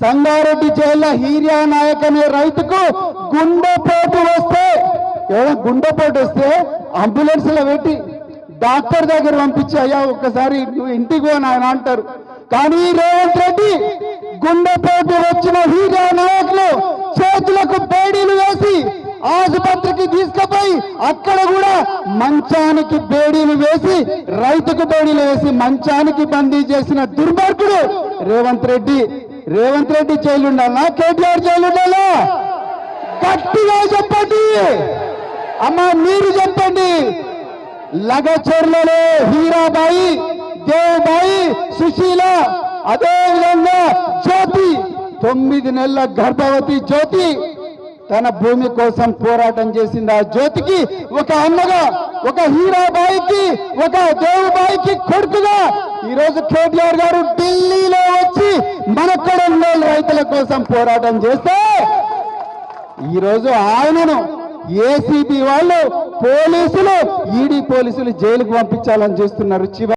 సంగారెడ్డి జైల్లో హీరియా నాయక్ అనే రైతుకు గుండెపోటు వస్తే ఏదో గుండెపోటు వస్తే అంబులెన్స్లో పెట్టి డాక్టర్ దగ్గర పంపించి అయ్యా ఒక్కసారి నువ్వు ఇంటికి నాయన అంటారు. కానీ రేవంత్ రెడ్డి గుండెపోటు వచ్చిన హీరియా నాయకులు చేతులకు బేడీలు వేసి ఆసుపత్రికి తీసుకుపోయి అక్కడ కూడా మంచానికి బేడీలు వేసి రైతుకు బేడీలు వేసి మంచానికి బందీ చేసిన దుర్మార్గుడు రేవంత్ రెడ్డి. రేవంత్ రెడ్డి జైలు ఉండాలా కేటీఆర్ జైలు ఉండాలా గట్టిగా చెప్పండి. అమ్మా మీరు చెప్పండి. లగచర్లలో హీరాబాయి దేవుబాయి సుశీల అదే విధంగా జ్యోతి తొమ్మిది నెలల గర్భవతి జ్యోతి తన భూమి కోసం పోరాటం చేసింది ఆ జ్యోతికి ఒక అన్నగా ఒక హీరాబాయికి ఒక దేవుబాయికి కొడుకుగా ఈరోజు కేటీఆర్ గారు మన కొడంలో రైతుల కోసం పోరాటం చేస్తే ఈ రోజు ఆయనను ఏసీబీ వాళ్ళు పోలీసులు ఈడీ పోలీసులు జైలుకు పంపించాలని చూస్తున్నారు. చివరి